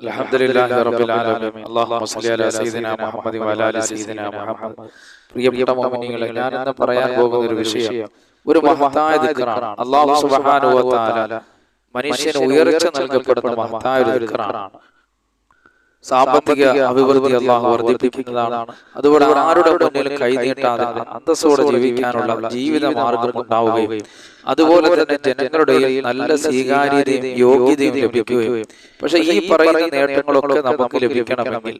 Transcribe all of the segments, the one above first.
الحمد لله رب العالمين اللهم صل على سيدنا محمد وعلى ال سيدنا محمد പ്രിയപ്പെട്ട മോമിനികളെ ഞാൻ ഇന്ന് പറയാൻ പോകുന്ന ഒരു വിഷയം ഒരു മഹത്തായ ദിക്റാണ് അല്ലാഹു സുബ്ഹാനഹു വ തആല മനുഷ്യന് ഉയർച്ച നൽകപ്പെടുന്ന മഹത്തായ ഒരു ദിക്റാണ് സാമ്പത്തിക അഭിവൃദ്ധി അള്ളാഹു വർദ്ധിപ്പിക്കുന്നതാണ്. അതുപോലെ ആരുടെ മുന്നിൽ കൈനീട്ടാതെ അന്തസ്സോടെ ജീവിക്കാനുള്ള ജീവിത മാർഗം ഉണ്ടാവുകയും അതുപോലെ തന്നെ ജനങ്ങളുടെ നല്ല സ്വീകാര്യതയും യോഗ്യതയും ലഭിക്കുകയും പക്ഷെ ഈ പറയുന്ന നേട്ടങ്ങളൊക്കെ നമുക്ക് ലഭിക്കണമെങ്കിൽ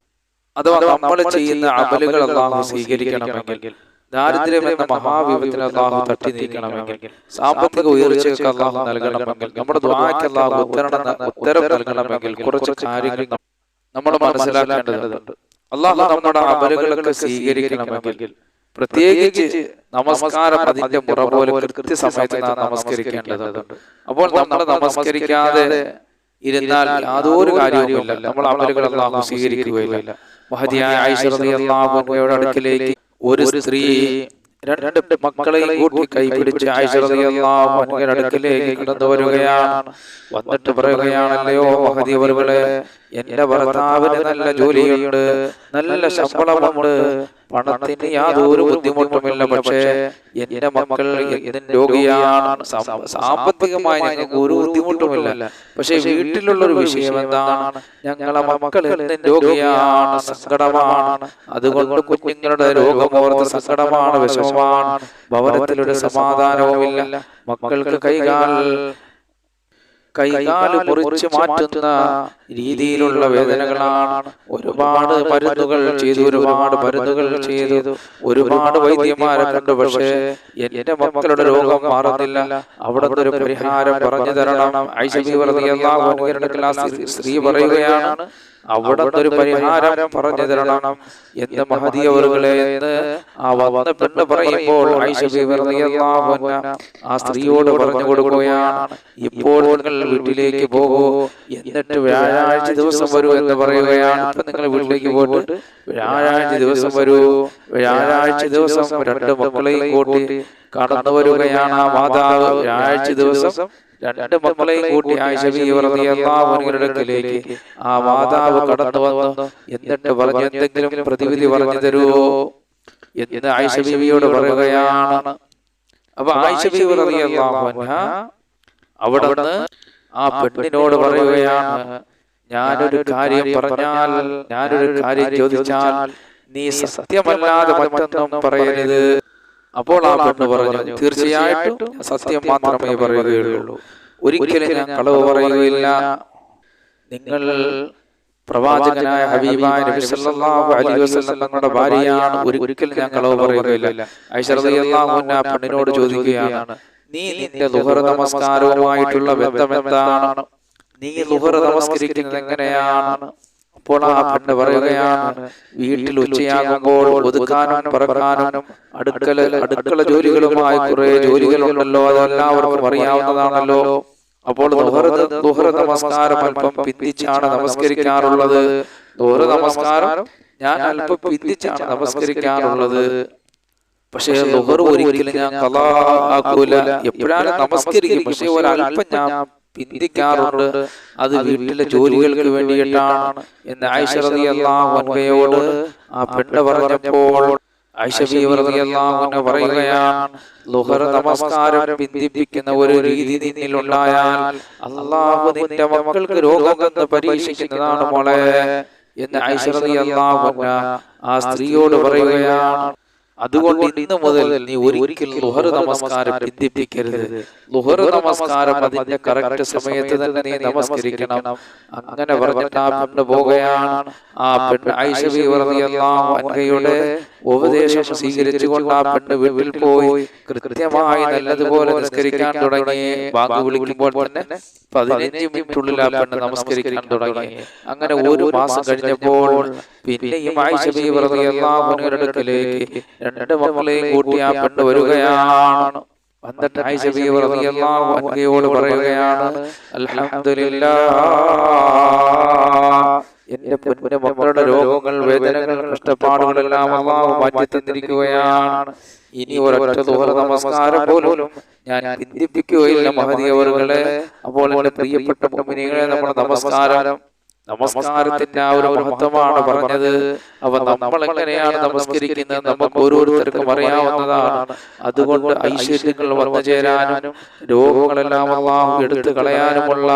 അഥവാ നമ്മൾ ചെയ്യുന്ന അമലുകൾ അള്ളാഹു സ്വീകരിക്കണമെങ്കിൽ ദാരിദ്ര്യം എന്ന മഹാവിപത്തിന് അള്ളാഹു തട്ടി നീക്കണമെങ്കിൽ സാമ്പത്തിക ഉയർച്ചയ്ക്ക് അള്ളാഹു നൽകണമെങ്കിൽ നമ്മുടെ ദ്വാക്ക് അള്ളാഹു ഉത്തരണം ഉത്തരം നൽകണമെങ്കിൽ കുറച്ച് കാര്യങ്ങൾ നമ്മൾ മനസ്സിലാക്കേണ്ടതുണ്ട് അള്ളാഹു നമ്മുടെ അമലുകളൊക്കെ സ്വീകരിക്കണമെങ്കിൽ പ്രത്യേകിച്ച് നമസ്കാരം അതിന്റെ മുറ പോലെ കൃത്യസമയത്ത് നമസ്കരിക്കേണ്ടതുണ്ട്. അപ്പോൾ നമ്മൾ നമസ്കരിക്കാതെ ഇരുന്നാൽ യാതൊരു കാര്യവുമില്ല. നമ്മൾ അമലുകൾ അള്ളാഹു സ്വീകരിക്കുകയില്ല. മഹതിയായ അൻഹയുടെ അടുക്കിലേക്ക് ഒരു സ്ത്രീ രണ്ട് മക്കളെ കൂട്ടി കൈപിടിച്ച് അൻഹയുടെ അടുക്കിലേക്ക് കടന്നു വരികയാണ്. വന്നിട്ട് പറയുകയാണല്ലയോ മഹതി അവരുകളെ എന്റെ ഭർത്താവിന് നല്ല ജോലിയുണ്ട് നല്ല ശമ്പളമുണ്ട് പണത്തിന് യാതൊരു ബുദ്ധിമുട്ടുമില്ല. പക്ഷേ എന്റെ മക്കൾ രോഗിയാണ് സാമ്പത്തികമായി ഞങ്ങൾക്ക് ഒരു ബുദ്ധിമുട്ടുമില്ല. പക്ഷെ വീട്ടിലുള്ള ഒരു വിഷയം എന്താണ്? ഞങ്ങളെ മക്കൾ രോഗിയാണ് സങ്കടമാണ്. അതുകൊണ്ട് കുഞ്ഞുങ്ങളുടെ രോഗമോർത്ത് സങ്കടമാണ് വിഷമമാണ്. ഭവനത്തിലൊരു സമാധാനവുമില്ല. മക്കൾക്ക് കൈകാൽ കൈകാൽ മുറിച്ച് മാറ്റുന്ന രീതിയിലുള്ള വേദനകളാണ് ഒരുപാട് മരുന്നുകൾ ചെയ്തു ഒരുപാട് മരുന്നുകൾ ചെയ്തു ഒരുപാട് വൈദ്യന്മാരെ കണ്ടു പക്ഷേ എന്റെ മക്കളുടെ രോഗം മാറുന്നില്ല. അവിടെ ഒരു പരിഹാരം പറഞ്ഞു തരണം. ഐശ്വര്യ സ്ത്രീ പറയുകയാണ് അവിടെ ഒരു പരിഹാരം പറഞ്ഞു തരണം എന്ന് മഹതി അവറുകളെ എന്ന് ആ വന്ന പെണ്ണ് പറയുമ്പോൾ ആ സ്ത്രീയോട് പറഞ്ഞു കൊടുക്കുകയാണ്. ഇപ്പോൾ നിങ്ങൾ വീട്ടിലേക്ക് പോകൂ എന്നിട്ട് വ്യാഴാഴ്ച ദിവസം വരൂ എന്ന് പറയുകയാണ്. ഇപ്പൊ നിങ്ങൾ വീട്ടിലേക്ക് പോയിട്ട് വ്യാഴാഴ്ച ദിവസം വരൂ. വ്യാഴാഴ്ച ദിവസം രണ്ട് മക്കളെയും കൂട്ടി കടന്നു വരികയാണ് ആ മാതാവ്. വ്യാഴാഴ്ച ദിവസം രണ്ട് മക്കളെയും കൂട്ടി ആയിഷബിയിലേക്ക് ആ മാതാവ് കടന്നു വന്നു. എന്നിട്ട് പറഞ്ഞു എന്തെങ്കിലും പ്രതിവിധി പറഞ്ഞു തരുമോ എന്ന് ആയിഷബിയോട് പറയുകയാണ്. അപ്പൊ ആയിഷബി അവിടെ ആ പെണ്ണിനോട് പറയുകയാണ് ഞാനൊരു കാര്യം പറഞ്ഞാൽ ഞാനൊരു കാര്യം ചോദിച്ചാൽ നീ സത്യമല്ലാതെ മറ്റൊന്നും പറയരുത്. അപ്പോൾ ആ പെണ്ണ് പറഞ്ഞു തീർച്ചയായിട്ടും സത്യം മാത്രമേ പറയുകയുള്ളൂ. ഒരിക്കലും ഞാൻ കളവ് പറയുകയില്ല. നിങ്ങൾ പ്രവാചകനായ ഹബീബായ നബി സല്ലല്ലാഹു അലൈഹി വസല്ലം തങ്ങളുടെ ഭാര്യയാണ്. ഒരിക്കലും ഞാൻ കളവ് പറയുകയില്ല. ഐഷ റളിയല്ലാഹു അൻഹ പെണ്ണിനോട് ചോദിക്കുകയാണ്. നീ നിന്റെ ദുഹർ നമസ്കാരവുമായിട്ടുള്ള ബന്ധം എന്താണ്? നീ ദുഹർ നമസ്കരിക്കുന്നത് എങ്ങനെയാണ്? അപ്പോൾ ആ പെണ്ണ് പറയുകയാണ് വീട്ടിൽ ഉച്ചയാകുമ്പോൾ ഒതുക്കാനും പറക്കാനും അടുക്കള അടുക്കള ജോലികളുമായി കുറെ ജോലികളുണ്ടല്ലോ അതെല്ലാവർക്കും അറിയാവുന്നതാണല്ലോ. അപ്പോൾ ദുഹറ നമസ്കാരം അല്പം പിന്തിച്ചാണ് നമസ്കരിക്കാറുള്ളത്. ദുഹറ നമസ്കാരം ഞാൻ അല്പം പിന്തിച്ചാണ് നമസ്കരിക്കാറുള്ളത്. പക്ഷേ ദുഹർ ഒരിക്കലും ഞാൻ കലാക്കൂല എപ്പോഴാണ് നമസ്കരിക്കും? പക്ഷേ ഒരല്പം ഞാൻ പിന്തിക്കാറുണ്ട്. അത് വീട്ടിലെ ജോലികൾക്ക് വേണ്ടിയിട്ടാണ്. എന്ന് ഐശ്വറതി അള്ളാഹുയോട് ആ പെണ്ണ് പറഞ്ഞപ്പോൾ പറയുകയാണ് ലുഹർ നമസ്കാരം പിന്തിപ്പിക്കുന്ന ഒരു രീതി നിന്നിലുണ്ടായാൽ അള്ളാഹു നിന്റെ മക്കൾക്ക് രോഗം എന്ന് പരീക്ഷിക്കുന്നതാണ് മോളെ എന്ന് ഐശ്വര്യ ആ സ്ത്രീയോട് പറയുകയാണ് അതുകൊണ്ട് ഇന്ന് മുതൽ നീ ഒരിക്കൽ ലുഹർ നമസ്കാരം പിന്തിപ്പിക്കരുത് ലുഹർ നമസ്കാരം അതിന്റെ കറക്റ്റ് സമയത്ത് തന്നെ നീ നമസ്കരിക്കണം. അങ്ങനെ പറഞ്ഞിട്ട് ആ പെണ്ണ് പോകുകയാണ് ആ പെണ്ണ് ഐശ്വര്യയുടെ ഉപദേശം സ്വീകരിച്ചുകൊണ്ട് ആ പെണ്ണ് വീട്ടിൽ പോയി കൃത്യമായി നല്ലതുപോലെ നമസ്കരിക്കാൻ തുടങ്ങി. ബാങ്ക് വിളിക്കുമ്പോൾ തന്നെ പതിനഞ്ച് മിനിറ്റുള്ളിൽ ആ പെണ്ണ് നമസ്കരിക്കാൻ തുടങ്ങി. അങ്ങനെ ഒരു മാസം കഴിഞ്ഞപ്പോൾ പിന്നെയും ഐഷബി അൻഹയുടെ അടുക്കലേക്ക് രണ്ട് മക്കളെയും കൂട്ടി ആ പെണ്ണ് വരികയാണ്. വന്നിട്ട് അൻഹയോട് പറയുകയാണ് അൽഹംദുലില്ലാ എന്റെ പൊന്നു മക്കളുടെ രോഗങ്ങൾ വേദനകൾ കഷ്ടപ്പാടുകളെല്ലാം അള്ളാഹു മാറ്റി തന്നിരിക്കുകയാണ്. ഇനി ഒരൊറ്റ ദുഹറ നമസ്കാരം പോലും ഞാൻ ചിന്തിപ്പിക്കുകയില്ല മഹതിയവറുകളെ. അപ്പോൾ എന്റെ പ്രിയപ്പെട്ട മുമ്പിനികളെ നമ്മുടെ നമസ്കാരം. നമസ്കാരത്തിന്റെ ആ ഒരു മഹത്വമാണ് പറഞ്ഞത്. അവ നമ്മൾ എങ്ങനെയാണ് നമസ്കരിക്കുന്നത് നമുക്ക് ഓരോരുത്തർക്കും അറിയാവുന്നതാണ്. അതുകൊണ്ട് ഐശ്വര്യങ്ങൾ വന്നു ചേരാനും രോഗങ്ങളെല്ലാം അള്ളാഹു എടുത്തു കളയാനുമുള്ള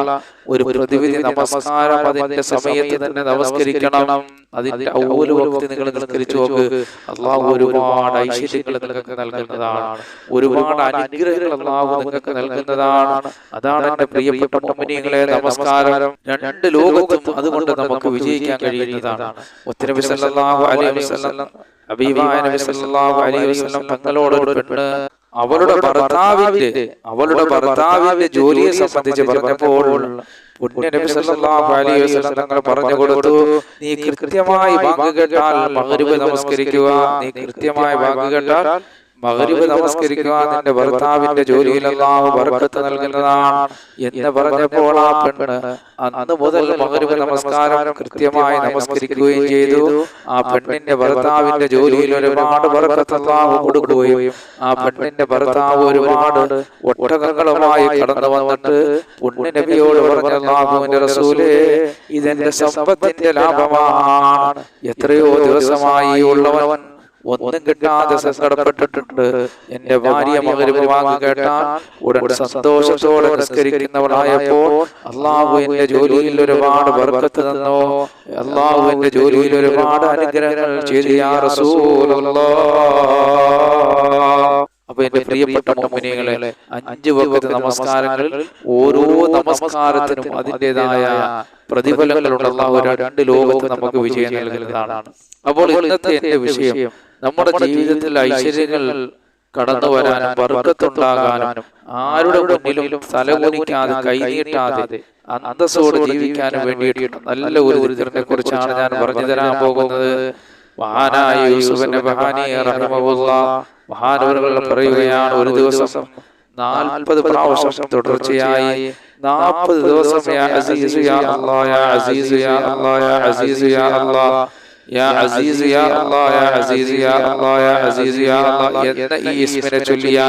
ഒരു പ്രതിവിധി നമസ്കാരം അതിന്റെ സമയത്ത് തന്നെ നമസ്കരിക്കണം. അതിന്റെ ഔവൽ വക്തി നിങ്ങൾ നിസ്കരിച്ചു നോക്ക്. അള്ളാഹു ഒരുപാട് ഐശ്വര്യങ്ങൾ നിങ്ങൾക്ക് നൽകുന്നതാണ്. ഒരുപാട് അനുഗ്രഹങ്ങൾ അള്ളാഹു നിങ്ങൾക്ക് നൽകുന്നതാണ്. അതാണ് എന്റെ പ്രിയപ്പെട്ട മുമ്മിനികളെ നമസ്കാരം. രണ്ട് ലോകത്തും അതുകൊണ്ട് നമുക്ക് വിജയിക്കാൻ കഴിയുന്നതാണ്. ഒത്തിരി തങ്ങളോട് ഒരു പെണ്ണ് അവളുടെ ഭർത്താവിന്റെ അവളുടെ ഭർത്താവിന്റെ ജോലിയെ സംബന്ധിച്ച് പറഞ്ഞപ്പോൾ തങ്ങൾ പറഞ്ഞു കൊടുത്തു നീ കൃത്യമായി ബാങ്ക് കേട്ടാൽ മഗ്രിബ് നമസ്കരിക്കുക നീ കൃത്യമായി ബാങ്ക് കേട്ടാൽ നമസ്കരിക്കുവാൻ എന്റെ നിന്റെ ഭർത്താവിന്റെ ജോലിയിൽ അള്ളാഹു ബർക്കത്ത് നൽകുന്നതാണ്. എന്ന് പറഞ്ഞപ്പോൾ ആ പെണ്ണ് അന്ന് മുതൽ മകരിവ് നമസ്കാരം കൃത്യമായി നമസ്കരിക്കുകയും ചെയ്തു. ആ പെണ്ണിന്റെ ഭർത്താവിന്റെ ജോലിയിൽ ഒരുപാട് ബർക്കത്ത് അല്ലാഹു കൊടുക്കുകയും ആ പെണ്ണിന്റെ ഭർത്താവ് ഒരുപാട് ഒട്ടകങ്ങളുമായി കടന്നു വന്നിട്ട് പുണ്യനബിയോട് പറഞ്ഞ അള്ളാഹുവിന്റെ റസൂലേ ഇതെന്റെ സമ്പത്തിന്റെ ലാഭമാണ്. എത്രയോ ദിവസമായി ഉള്ളവൻ ഒന്നും കിട്ടാതെ സങ്കടപ്പെട്ടിട്ടുണ്ട് എന്റെ ഭാര്യ മകരുവ് വാങ്ങി കേട്ടാൽ ഉടൻ സന്തോഷത്തോടെ നിസ്കരിക്കുന്നവളായപ്പോൾ അള്ളാഹു എന്റെ ജോലിയിൽ ഒരുപാട് ബർക്കത്ത് തന്നോ. അള്ളാഹു എന്റെ ജോലിയിൽ ഒരുപാട് അനുഗ്രഹങ്ങൾ ചെയ്തു. അപ്പൊ എന്റെ പ്രിയപ്പെട്ട മോമിനികളെ അഞ്ച് വകുപ്പ് നമസ്കാരങ്ങളിൽ ഓരോ നമസ്കാരത്തിനും അതിന്റെതായ പ്രതിഫലങ്ങളുള്ള ഒരു രണ്ട് ലോകത്ത് നമുക്ക് വിജയം നൽകുന്നതാണ് അപ്പോൾ ഇന്നത്തെ എന്റെ വിഷയം നമ്മുടെ ജീവിതത്തിൽ ഐശ്വര്യങ്ങൾ കടന്നു വരാനും വർഗത്തുണ്ടാകാനും ആരുടെ മുന്നിലും തലകുനിക്കാതെ കൈനീട്ടാതെ അന്തസ്സോട് ജീവിക്കാനും വേണ്ടിയിട്ട് നല്ല ഒരു ദുരിതത്തെ കുറിച്ചാണ് ഞാൻ പറഞ്ഞു തരാൻ പോകുന്നത്. മഹാനായ യൂസുഫിന്റെ റഹിമഹുല്ല. മഹാനവറുകൾ പറയുകയാണ് ഒരു ദിവസം നാൽപ്പത് പ്രാവശ്യം തുടർച്ചയായി നാൽപ്പത് ദിവസം യാ അസീസ് യാ അല്ലാ യാ അസീസ് യാ അല്ലാ യാ അസീസ് യാ അല്ലാ യാ അസീസ് യാ അല്ലാ യാ അസീസ് യാ അല്ലാ യാ അസീസ് യാ അല്ലാ എന്ന ഈ ഇസ്മിനെ ചൊല്ലിയ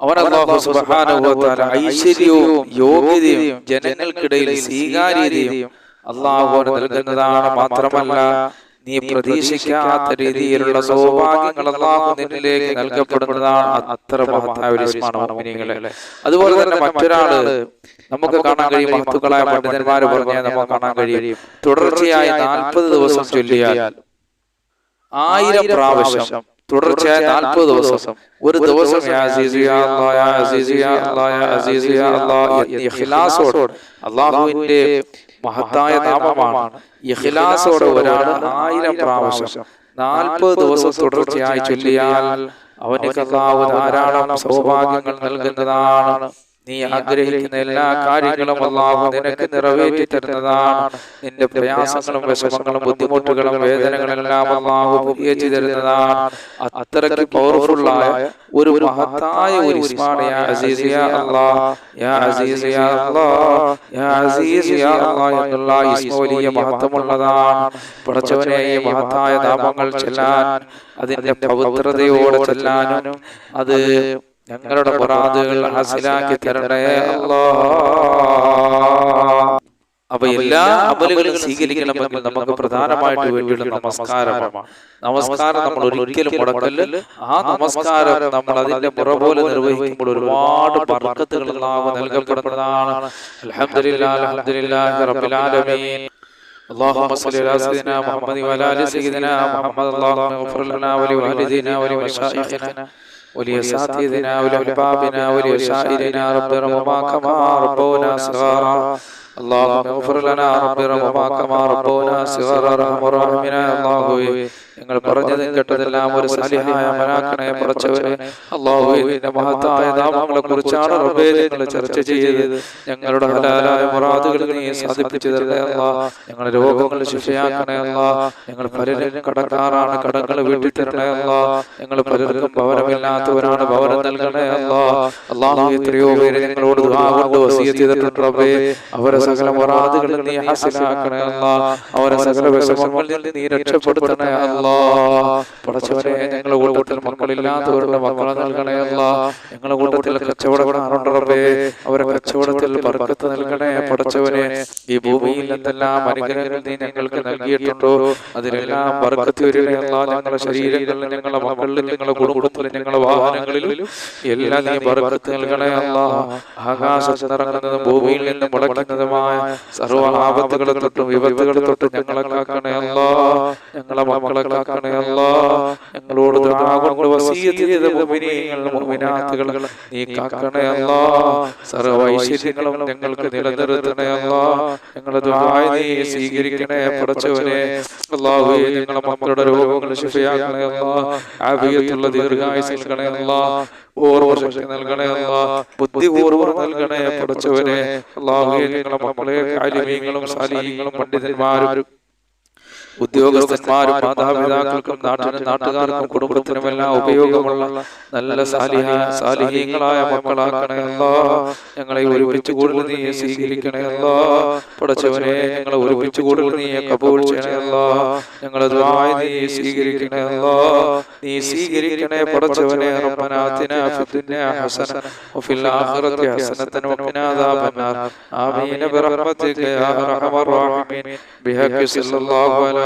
അവൻ അല്ലാഹു സുബ്ഹാനഹു വ തആല ഐശ്വര്യവും യോഗ്യതയും ജനങ്ങൾക്കിടയിൽ സ്വീകാര്യതയും അള്ളാഹു നൽകുന്നതാണ്. മാത്രമല്ല നീ പ്രതീക്ഷിക്കാത്ത രീതിയിലുള്ള സൗഭാഗ്യങ്ങൾ നിന്നിലേക്ക് നൽകപ്പെടുന്നതാണ് അത്ര മഹത്തായ ഒരു അതുപോലെ തന്നെ മറ്റൊരാൾ നമുക്ക് കാണാൻ കഴിയും മഹത്തുക്കളായ പണ്ഡിതന്മാര് പറഞ്ഞാൽ നമുക്ക് കാണാൻ കഴിയും. തുടർച്ചയായി നാൽപ്പത് ദിവസം ചൊല്ലിയാൽ ആയിരം പ്രാവശ്യം തുടർച്ചയായി നാൽപ്പത് ദിവസം ഒരു ദിവസം അള്ളാഹുവിന്റെ മഹത്തായ നാമമാണ്. ഇഖ്ലാസോടെ ഒരാൾ ആയിരം പ്രാവശ്യം നാൽപ്പത് ദിവസം തുടർച്ചയായി ചൊല്ലിയാൽ അവന് കർത്താവ് ധാരാളം സൗഭാഗ്യങ്ങൾ നൽകുന്നതാണ്. നീ ആഗ്രഹിക്കുന്ന എല്ലാ കാര്യങ്ങളും അള്ളാഹു നിനക്ക് നിറവേറ്റി തരുന്നതാണ് നിന്റെ പ്രയാസങ്ങളും വിഷമങ്ങളും ബുദ്ധിമുട്ടുകളും വേദനകളും എല്ലാം അള്ളാഹു ഉപയോഗിച്ചു തരുന്നതാണ്. അത്രയ്ക്ക് പവർഫുള്ളായ ഒരു മഹത്തായ ഒരു ഇസ്മാണ് യാ അസീസ് യാ അല്ലാഹ് യാ അസീസ് യാ അല്ലാഹ് യാ അസീസ് യാ അല്ലാഹ് എന്നുള്ള ഇസ്മ മഹത്വമുള്ളതാണ്. പടച്ചവനെ ഈ മഹത്തായ നാമങ്ങൾ ചെല്ലാൻ അതിന്റെ പവിത്രതയോടെ ചെല്ലാനും അത് ഞങ്ങളുടെ മുറാദുകൾ ഹാസിലാക്കി തരണേ അല്ലാ അപ്പൊ എല്ലാ അമലുകളും സ്വീകരിക്കണമെങ്കിൽ നമുക്ക് പ്രധാനമായിട്ട് വേണ്ടിയുള്ള നമസ്കാരമാണ് നമസ്കാരം നമ്മൾ ഒരിക്കലും മുടക്കല് ആ നമസ്കാരം നമ്മൾ അതിന്റെ മുറ പോലെ നിർവഹിക്കുമ്പോൾ ഒരുപാട് ബർക്കത്തുകൾ അല്ലാഹു നൽകപ്പെടുന്നതാണ് അൽഹംദുലില്ലാഹി അൽഹംദുലില്ലാഹി റബ്ബിൽ ആലമീൻ اللهم صل على سيدنا محمد وعلى ال سيدنا محمد اللهم اغفر لنا ولوالدينا ولمشايخنا ولأساتذتنا ولأحبابنا ولأشائرنا رب ارحمهما كما ربونا صغارا اللهم اغفر لنا رب ارحمهما كما ربونا صغارا ارحم الراحمين الله നിങ്ങൾ പറഞ്ഞതും കേട്ടതെല്ലാം ഒരു സലിഹായ മനാക്കണയെ പറച്ചവരെ അള്ളാഹുവിന്റെ മഹത്തായ നാമങ്ങളെ കുറിച്ചാണ് റബ്ബേ നിങ്ങൾ ചർച്ച ചെയ്തത് ഞങ്ങളുടെ ഹലാലായ മുറാദുകൾ നീ സാധിപ്പിച്ചു തരണേ അല്ലാ ഞങ്ങളുടെ രോഗങ്ങൾ ശിക്ഷയാക്കണേ അല്ലാ ഞങ്ങൾ പലരും കടക്കാറാണ് കടങ്ങൾ വീട്ടിൽ തരണേ അല്ലാ ഞങ്ങൾ പലർക്കും ഭവനമില്ലാത്തവരാണ് ഭവനം നൽകണേ അല്ലാ അള്ളാഹു എത്രയോ പേര് ഞങ്ങളോട് ദുആ കൊണ്ട് വസിയത്ത് ചെയ്തിട്ടുണ്ട് റബ്ബേ അവരെ സകല മുറാദുകളും നീ ഹാസിലാക്കണേ അല്ലാ. അവരെ സകല വിഷമങ്ങളിൽ നീ രക്ഷപ്പെടുത്തണേ അല്ലാ. പടച്ചവരെ ഞങ്ങളുടെ കൂട്ടത്തിൽ മക്കളില്ലാത്തവരുടെ മക്കളെ നൽകണേ അല്ലാ. ഞങ്ങളുടെ കൂട്ടത്തിൽ റബ്ബേ അവരെ കച്ചവടത്തിൽ ബർക്കത്ത് നൽകണേ പടച്ചവനെ. ഈ ഭൂമിയിൽ എന്തെല്ലാം അനുഗ്രഹങ്ങൾ നീ ഞങ്ങൾക്ക് നൽകിയിട്ടുണ്ടോ? അതിലെല്ലാം ബർക്കത്ത് വരണേ അല്ലാ. ഞങ്ങളുടെ ശരീരങ്ങളിൽ ഞങ്ങളുടെ മക്കളിൽ ഞങ്ങളുടെ കുടുംബത്തിലും ഞങ്ങളുടെ വാഹനങ്ങളിലും എല്ലാം നീ ബർക്കത്ത് നൽകണേ അല്ലാ. ആകാശത്ത് ഇറങ്ങുന്നതും ഭൂമിയിൽ നിന്ന് മുളയ്ക്കുന്നതുമായ സർവ ആപത്തുകളെ തൊട്ടും വിപത്തുകളെ തൊട്ടും ഞങ്ങളെ കാക്കണേ അല്ല. ഞങ്ങളെ മക്കളെ കാക്കണേ അല്ല ഞങ്ങളോട് കൊണ്ട് നീ കാക്കണേ അല്ല. സർവ ഐശ്വര്യങ്ങളും ഞങ്ങൾക്ക് നിലനിർത്തണേ അല്ല. ഞങ്ങളുടെ ദുആ നീ സ്വീകരിക്കണേ പടച്ചവനെ. അല്ലാഹുവേ ഞങ്ങളുടെ മക്കളുടെ രോഗങ്ങൾ ശിഫയാക്കണേ അല്ല. ആഫിയത്തുള്ള ദീർഘായുസ് നൽകണേ അല്ലാ. ഓർമ്മശക്തി നൽകണേ അല്ലാ. ബുദ്ധിപൂർവം നൽകണേ പഠിച്ചവരെ മക്കളെ കാലിമീങ്ങളും സാലിഹീങ്ങളും പണ്ഡിതന്മാരും ഉദ്യോഗസ്ഥന്മാരും മാതാപിതാക്കൾക്കും നാട്ടിനും നാട്ടുകാർക്കും കുടുംബത്തിനുമെല്ലാം ഉപയോഗമുള്ള നല്ല സാലിഹ സാലിഹീങ്ങളായ മക്കളാക്കണേ അല്ലാ. ഞങ്ങളെ ഒരുമിച്ച് കൂടുതൽ നീ സ്വീകരിക്കണേ അല്ലാ. പടച്ചവനെ ഞങ്ങളെ ഒരുമിച്ച് കൂടുതൽ നീ കബൂൾ ചെയ്യണേ അല്ലാ. ഞങ്ങളെ ദുബായ് നീ സ്വീകരിക്കണേ അല്ലാ. നീ സ്വീകരിക്കണേ പടച്ചവനെ റബ്ബനാ ആതിനാ ഫിദ്ദുനിയ ഹസന വഫിൽ ആഖിറതി ഹസനതൻ വഖിനാ അദാബന്നാർ ആമീൻ. ബിറഹ്മതിക യാ അർഹമർ റഹീമീൻ ബിഹഖി സല്ലല്ലാഹു അലാ